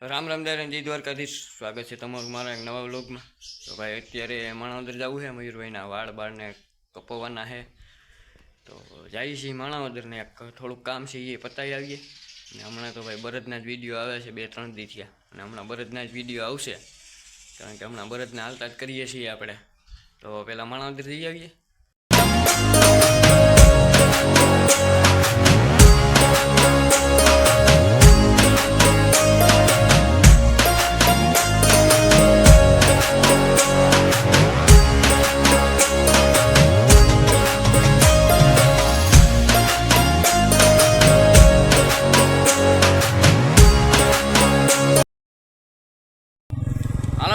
રામ રામ દયારામ જય દ્વારકાધીશ. સ્વાગત છે તમારું મારા એક નવા વ્લોગમાં. તો ભાઈ, અત્યારે માણાવદર જવું છે મયુરભાઈના વાળ બાળને કપવવાના છે. તો જઈએ છીએ માણાવદરને થોડુંક કામ છે એ પતાવી આવીએ. અને હમણાં તો ભાઈ બરદના જ વીડિયો આવે છે બે ત્રણ દી અને હમણાં બરદના જ વીડિયો આવશે. કારણ કે હમણાં બરદને હાલતા જ કરીએ છીએ આપણે. તો પહેલાં માણાવદર જઈ આવીએ. હાલો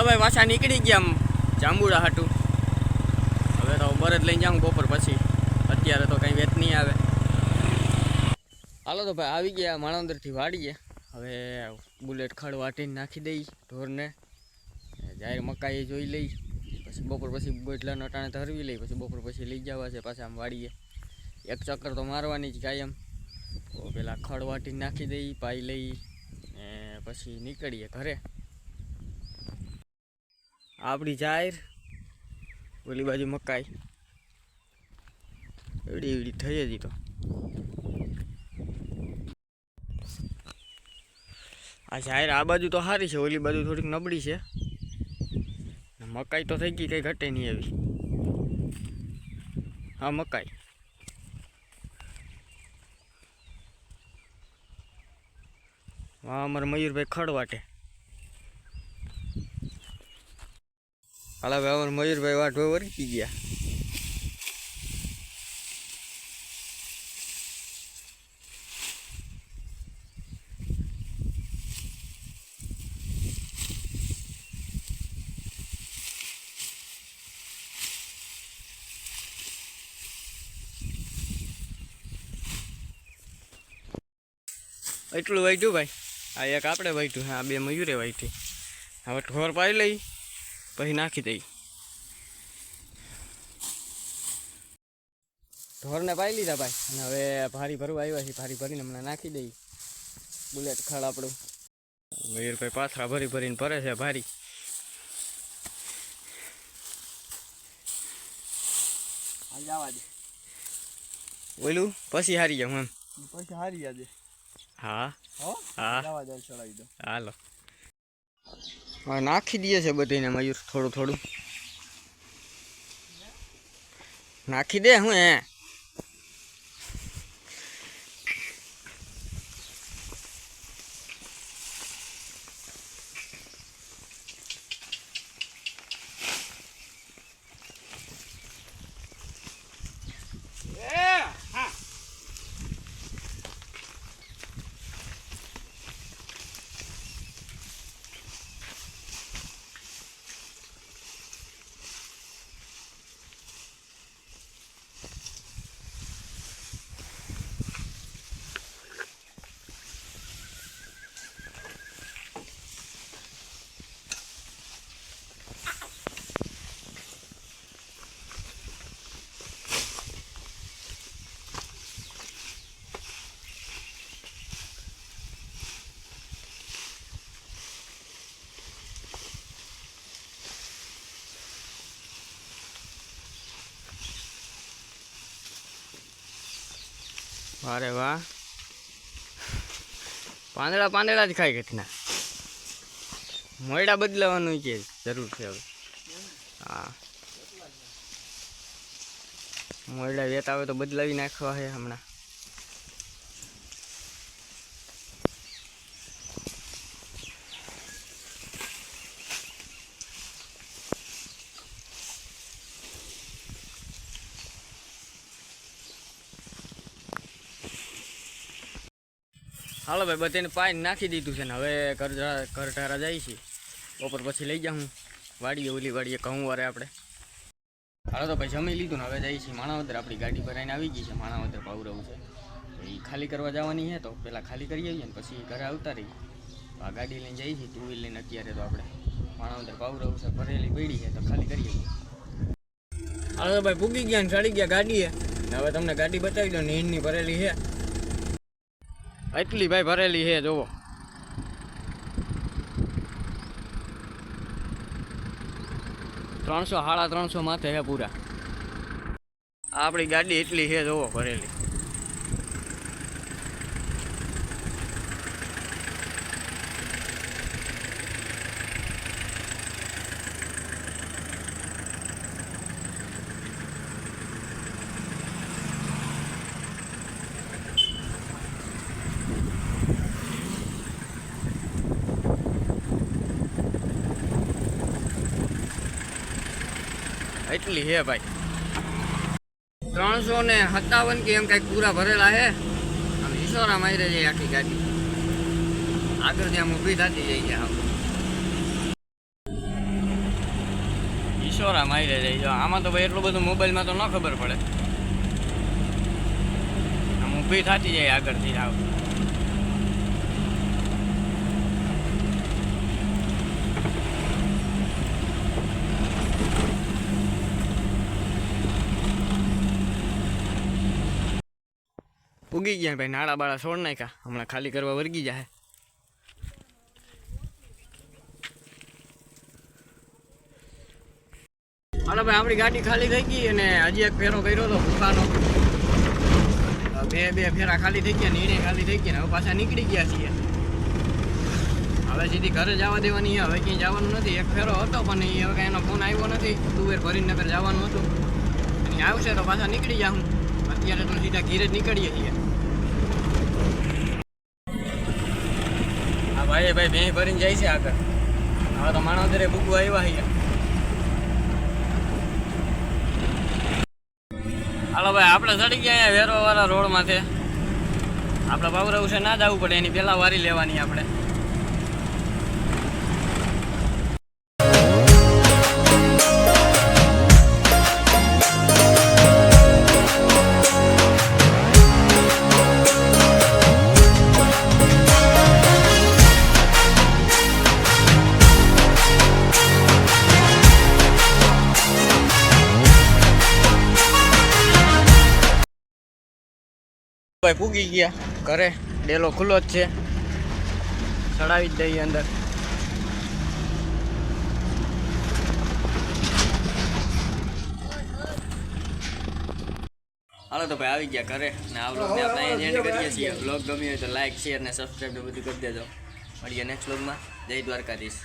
ભાઈ પાછા નીકળી ગયા આમ જાંબુડા હાટું. હવે તો બરદ લઈને જાઉં બપોર પછી. અત્યારે તો કંઈ વેત નહીં આવે. હાલો તો ભાઈ આવી ગયા માણંદરથી વાડીએ હવે બુલેટ ખડ વાટીને નાખી દઈ ઢોરને. જાહેર મકાઈ જોઈ લઈ. પછી બપોર પછી બોટલાનો ટાણે ધરવી લઈ, પછી બપોર પછી લઈ જવા છે, પાછા આમ વાડીએ એક ચક્કર તો મારવાની જ કાયમ તો પેલા ખડ વાટીને નાખી દઈ, પાઈ લઈ ને પછી નીકળીએ ઘરે. આપણી જાહેર, ઓલી બાજુ મકાઈ. એવડી એવડી થઈ હતી તો. આ જાહેર, આ બાજુ તો સારી છે, ઓલી બાજુ થોડીક નબળી છે. મકાઈ તો થઈ ગઈ, કંઈ ઘટે નહીં એવી. હા, મકાઈ. હા, અમારે મયુરભાઈ ખડ વાટે. હાલા ભાઈ અમારે મયુરભાઈ વાટવા વરકી ગયા. એટલું વાઈટ્યું ભાઈ? આ એક આપણે વાઈટ્યું આ બે મયુરે વાઈટી હવે ઠોર પાઈ લઈ. પછી નાખી દઈ. ઢોરને પાઈ લીધા ભાઈ. અને હવે ભારી ભરવા આવ્યા છે ભારી ભરીને હમણાં નાખી દઈ. બુલેટ ખાડ આપણું. મયુરભાઈ પાથરા ભરી ભરીને ભરે છે ભારી. જવા દે. ઓલું પછી હારી જાઉં એમ. પછી હારી જાજે. હા. હો? હા. જવા દે ચડાવી દો હાલો. હવે નાખી દઈએ છે બધીને મયુર થોડું થોડું. નાખી દે હું હે. અરે વાહ. પાંદડા પાંદડા જ ખાઈ ઘટના. મોયડા બદલાવાનું કે જરૂર છે હવે. હા. મોયડા વેતા આવે તો બદલાવી નાખવા છે હમણાં. હાલો ભાઈ બધાને પાણી નાખી દીધું છે ને હવે ઘર જા- ઘર ઢારા જાય છે. બપોર પછી લઈ જાઉં વાડીએ ઓલી વાડીએ કહું વારે આપણે. હાલો તો ભાઈ જમી લીધું ને હવે જઈએ છીએ માણાવદર. આપણી ગાડી ભરાઈને આવી ગઈ છે માણાવદર પાવરવું છે. એ ખાલી કરવા જવાની છે તો પહેલાં ખાલી કરી આવીએ ને પછી ઘરે આવતા રહીએ. આ ગાડી લઈને જઈએ છીએ ટુ વ્હીલ લઈને અત્યારે તો આપણે માણાવદર પાવરવું છે ભરેલી પડી છે તો ખાલી કરી આવીએ. હાલો તો ભાઈ પૂગી ગયા ને ચડી ગયા ગાડીએ. ને હવે તમને ગાડી બતાવી દો નીણની ભરેલી છે. એટલી ભાઈ ભરેલી છે જોવો ત્રણસો, સાડા ત્રણસો માથે છે પૂરા. આપણી ગાડી એટલી છે જોવો ભરેલી. એટલી હે ભાઈ? ત્રણસો ને સત્તાવન કે એમ કંઈક પૂરા ભરેલા હે? આમ ઈશોરા મારી જાય આખી ગાડી. આગળ ત્યાં ઊભી થતી છે આમ. ઈશોરા મારી જાય આમાં તો ભાઈ એટલું બધું મોબાઈલમાં તો ન ખબર પડે. આમ ઊભી થતી જાય આગળથી આવ. ઉગી ગયા ભાઈ નાળા બાળા છોડ નાખ્યા. હમણાં ખાલી કરવા વર્ગી જાય હાલો ભાઈ, આપણી ગાડી ખાલી થઈ ગઈ અને હજી એક ફેરો કર્યો હતો ભૂખાનો બે બે ફેરા ખાલી થઈ ગયા નીણે ખાલી થઈ ગયા હવે પાછા નીકળી ગયા છીએ. હવે સીધી ઘરે જવા દેવાની, હવે ક્યાંય જવાનું નથી. એક ફેરો હતો પણ એ હવે એનો ફોન આવ્યો નથી. તુવેર ભરીને જવાનું હતું. અને આવશે તો પાછા નીકળી જાઉં અત્યારે તો સીધા ઘીરે જ નીકળીએ છીએ. ભાઈ ભાઈ ભેં ભરીને જાય છે આગળ. હવે તો માણોદરે ભૂગવા આવ્યા છીએ હાલો ભાઈ, આપણે ચડી ગયા અહીંયા વેરો વાળા રોડ માથે આપણે બાબરા ઉસે ના જવું પડે, એની પહેલાં વારી લેવાની આપણે. ભાઈ પૂગી ગયા. ઘરે ડેલો ખુલ્લો જ છે. ચડાવી જ દઈએ અંદર. હાલો તો ભાઈ આવી ગયા ઘરે. ને આ વ્લોગને આપણે અહીંયા એન્ડ કરીએ છીએ. વ્લોગ ગમ્યો હોય તો લાઈક શેર ને સબસ્ક્રાઈબ ને બધું કરી દેજો. મળીએ નેક્સ્ટ વ્લોગમાં જય દ્વારકાધીશ.